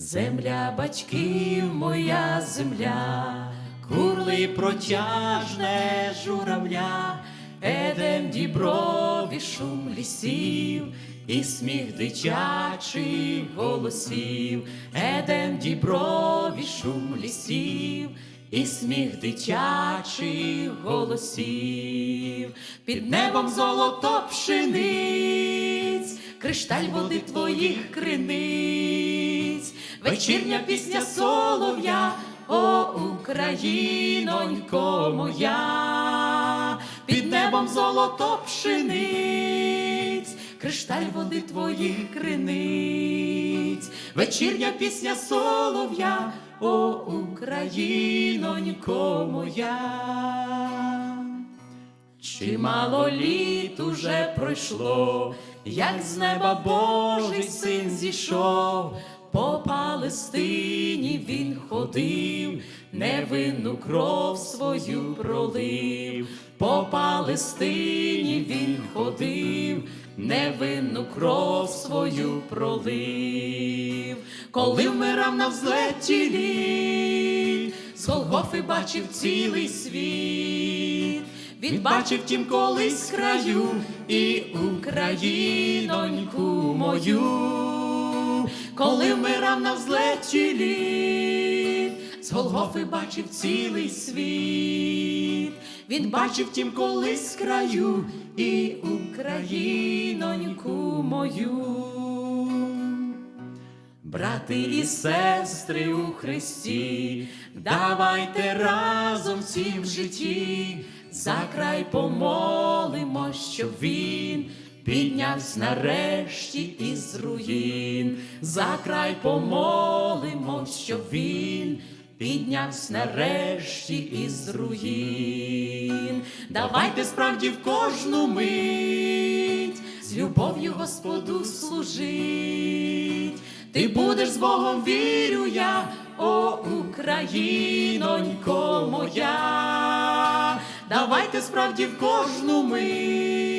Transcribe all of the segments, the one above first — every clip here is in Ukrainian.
Земля батьків, моя земля, курли протяжне журавля, едем діброві шум лісів, і сміх дитячих голосів, едем діброві шум лісів, і сміх дитячих голосів, під небом золото пшениць, кришталь води твоїх криниць, вечірня пісня солов'я, о Українонько моя, під небом золото пшениць, кришталь води твоїх криниць, вечірня пісня солов'я, о Українонько моя. Чимало літ уже пройшло, як з неба Божий син зійшов, по Палестині він ходив, невинну кров свою пролив, по Палестині він ходив, невинну кров свою пролив, коли вмирав на взлеті літ, з Голгофи бачив цілий світ. Він бачив тім колись краю і Україноньку мою, коли вмирав на взлеті літ, з Голгофи бачив цілий світ. Він бачив тім колись краю і Україноньку мою. Брати і сестри у Христі, давайте разом в житті, за край помолимо, щоб він піднявся нарешті із руїн, за край помолимо, щоб він піднявся нарешті із руїн. Давайте справді в кожну мить з любов'ю Господу служить. Ти будеш з Богом, вірю я, о Українонько моя. Давайте справді в кожну мить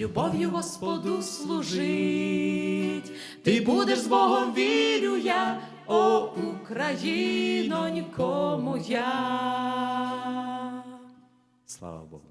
любов'ю Господу служить. Ти будеш з Богом, вірю я, о нікому я. Слава Богу.